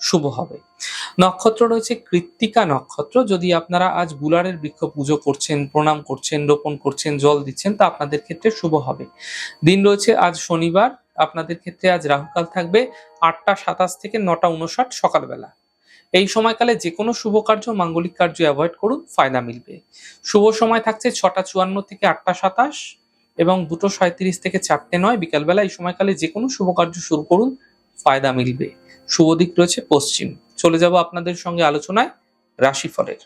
শুভ হবে। নক্ষত্র রয়েছে কৃত্তিকা নক্ষত্র। যদি আপনারা আজ বুলারের বৃক্ষ পুজো করছেন, প্রণাম করছেন, রোপণ করছেন, জল দিচ্ছেন, তা আপনাদের ক্ষেত্রে শুভ হবে। দিন রয়েছে আজ শনিবার। আপনাদের ক্ষেত্রে আজ রাহুকাল থাকবে আটটা সাতাশ থেকে নটা উনষাট সকালবেলা। এই সময়কালে যে কোনো শুভ কার্য, মাঙ্গলিক কার্য অ্যাভয়েড করুন, ফায়দা মিলবে। শুভ সময় থাকছে ছটা চুয়ান্ন থেকে আটটা সাতাশ এবং দুটো সাঁত্রিশ থেকে চারটে নয়। বিকালবেলা এই সময়কালে যে কোনো শুভ কার্য শুরু করুন, ফায়দা মিলবে। শুভ দিক রয়েছে পশ্চিম। চলে যাব আপনাদের সঙ্গে আলোচনায় রাশিফলের।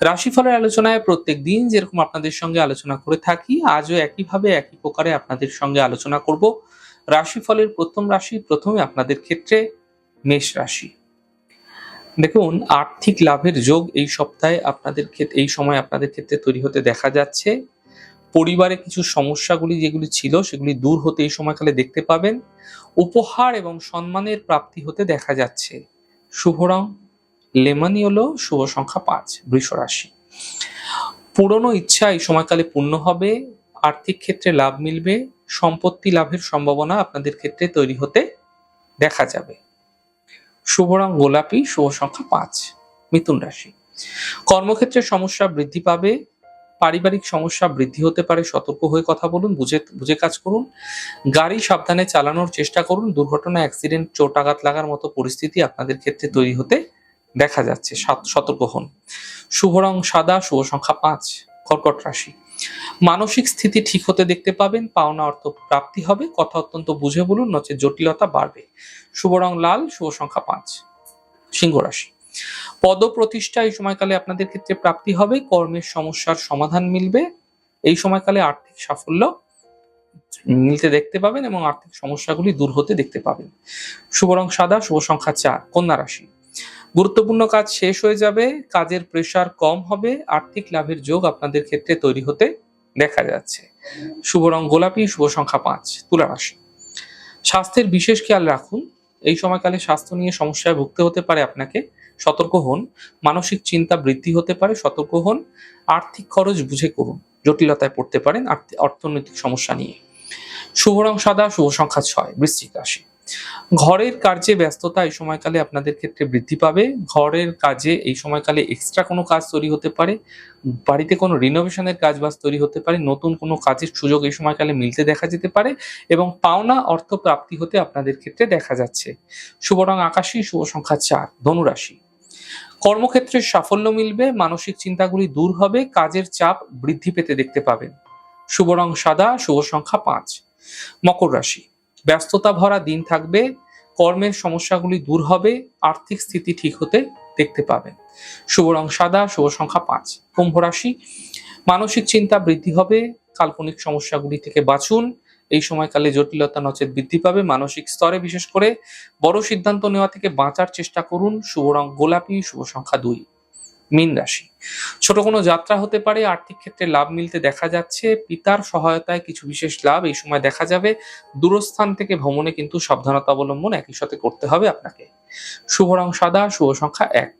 রাশিফলের আলোচনায় প্রত্যেক দিন যেরকম আপনাদের সঙ্গে আলোচনা করে থাকি, আজও একইভাবে একই প্রকারে আপনাদের সঙ্গে আলোচনা করব। রাশিফলের প্রথম রাশি প্রথমে আপনাদের ক্ষেত্রে মেষ রাশি। দেখুন, আর্থিক লাভের যোগ এই সপ্তাহে আপনাদের ক্ষেত্রে এই সময় আপনাদের ক্ষেত্রে তৈরি হতে দেখা যাচ্ছে। পরিবারে কিছু সমস্যাগুলি যেগুলি ছিল, সেগুলি দূর হতে এই সময়কালে দেখতে পাবেন। উপহার এবং সম্মানের প্রাপ্তি হতে দেখা যাচ্ছে। শুভ রং হলো শুভ সংখ্যা পাঁচ, বৃষ রাশি। পুরনো ইচ্ছা এই সময়কালে পূর্ণ হবে, আর্থিক ক্ষেত্রে লাভ মিলবে, সম্পত্তি লাভের সম্ভাবনা আপনাদের ক্ষেত্রে তৈরি হতে দেখা যাবে। শুভ রং, গোলাপি, শুভ সংখ্যা পাঁচ, মিথুন রাশি। কর্মক্ষেত্রে সমস্যা বৃদ্ধি পাবে পারিবারিক সমস্যা বৃদ্ধি হতে পারে, সতর্ক হয়ে কথা বলুন, বুঝে বুঝে কাজ করুন। গাড়ি সাবধানে চালানোর চেষ্টা করুন, দুর্ঘটনা, অ্যাক্সিডেন্ট চোট আঘাত লাগার মতো পরিস্থিতি আপনাদের ক্ষেত্রে তৈরি হতে দেখা যাচ্ছে। সাত- সতর্ক হন। শুভ রং সাদা, শুভ সংখ্যা পাঁচ, কর্কট রাশি। মানসিক স্থিতি ঠিক হতে দেখতে পাবেন, পাওনা অর্থ প্রাপ্তি হবে, কথা অত্যন্ত বুঝে বলুন নচে জটিলতা বাড়বে। শুভ রং লাল, শুভ সংখ্যা পাঁচ, সিংহ রাশি। পদ প্রতিষ্ঠা এই সময়কালে আপনাদের ক্ষেত্রে প্রাপ্তি হবে, কর্মের সমস্যার সমাধান মিলবে। এই সময়কালে আর্থিক সাফল্য মিলতে দেখতে পাবেন এবং আর্থিক সমস্যাগুলি দূর হতে দেখতে পাবেন। শুভ রং সাদা, শুভ সংখ্যা চার, কন্যা রাশি। গুরুত্বপূর্ণ কাজ শেষ হয়ে যাবে, কাজের প্রেসার কম হবে, আর্থিক লাভের যোগ আপনাদের ক্ষেত্রে তৈরি হতে দেখা যাচ্ছে। শুভ রং গোলাপি, শুভ সংখ্যা পাঁচ, তুলা রাশি। স্বাস্থ্যের বিশেষ খেয়াল রাখুন, এই সময়কালে স্বাস্থ্য নিয়ে সমস্যায় ভুগতে হতে পারে আপনাকে। সতর্ক হন, মানসিক চিন্তা বৃদ্ধি হতে পারে, সতর্ক হন, আর্থিক খরচ বুঝে করুন, জটিলতায় পড়তে পারেন অর্থনৈতিক সমস্যা নিয়ে। শুভ রং সাদা, শুভ সংখ্যা ছয়, বৃশ্চিক রাশি। ঘরের কার্যে ব্যস্ততা এই সময়কালে আপনাদের ক্ষেত্রে বৃদ্ধি পাবে। ঘরের কাজে এই সময়কালে এক্সট্রা কোনো কাজ তৈরি হতে পারে। বাড়িতে কোনো রিনোভেশনের কাজ বাজ তৈরি হতে পারে। নতুন কোনো কাজের সুযোগ এই সময়কালে মিলতে দেখা যেতে পারে এবং পাওনা অর্থ প্রাপ্তি হতে আপনাদের ক্ষেত্রে দেখা যাচ্ছে। শুভ রং আকাশী, শুভ সংখ্যা চার ধনুরাশি কর্মক্ষেত্রে সাফল্য মিলবে, মানসিক চিন্তাগুলি দূর হবে, কাজের চাপ বৃদ্ধি পেতে দেখতে পাবেন। শুভ রং সাদা, শুভ সংখ্যা পাঁচ। মকর রাশি, ব্যস্ততা ভরা দিন থাকবে, কর্মের সমস্যাগুলি দূর হবে, আর্থিক স্থিতি ঠিক হতে দেখতে পাবেন। শুভ রং সাদা, শুভ সংখ্যা পাঁচ। কুম্ভ রাশি, মানসিক চিন্তা বৃদ্ধি হবে, কাল্পনিক সমস্যাগুলি থেকে বাঁচুন এই সময়কালে জটিলতা নচেত বৃদ্ধি পাবে। মানসিক স্তরে বিশেষ করে বড় সিদ্ধান্ত নেওয়া থেকে বাঁচার চেষ্টা করুন। শুভ রং গোলাপি, শুভ সংখ্যা দুই। মীন রাশি। ছোট কোনো যাত্রা হতে পারে, আর্থিক ক্ষেত্রে লাভ মিলতে দেখা যাচ্ছে। পিতার সহায়তায় কিছু বিশেষ লাভ এই সময় দেখা যাবে। দূরস্থান থেকে ভ্রমণে কিন্তু সাবধানতা অবলম্বন একই সাথে করতে হবে আপনাকে। শুভ রং সাদা, শুভ সংখ্যা এক।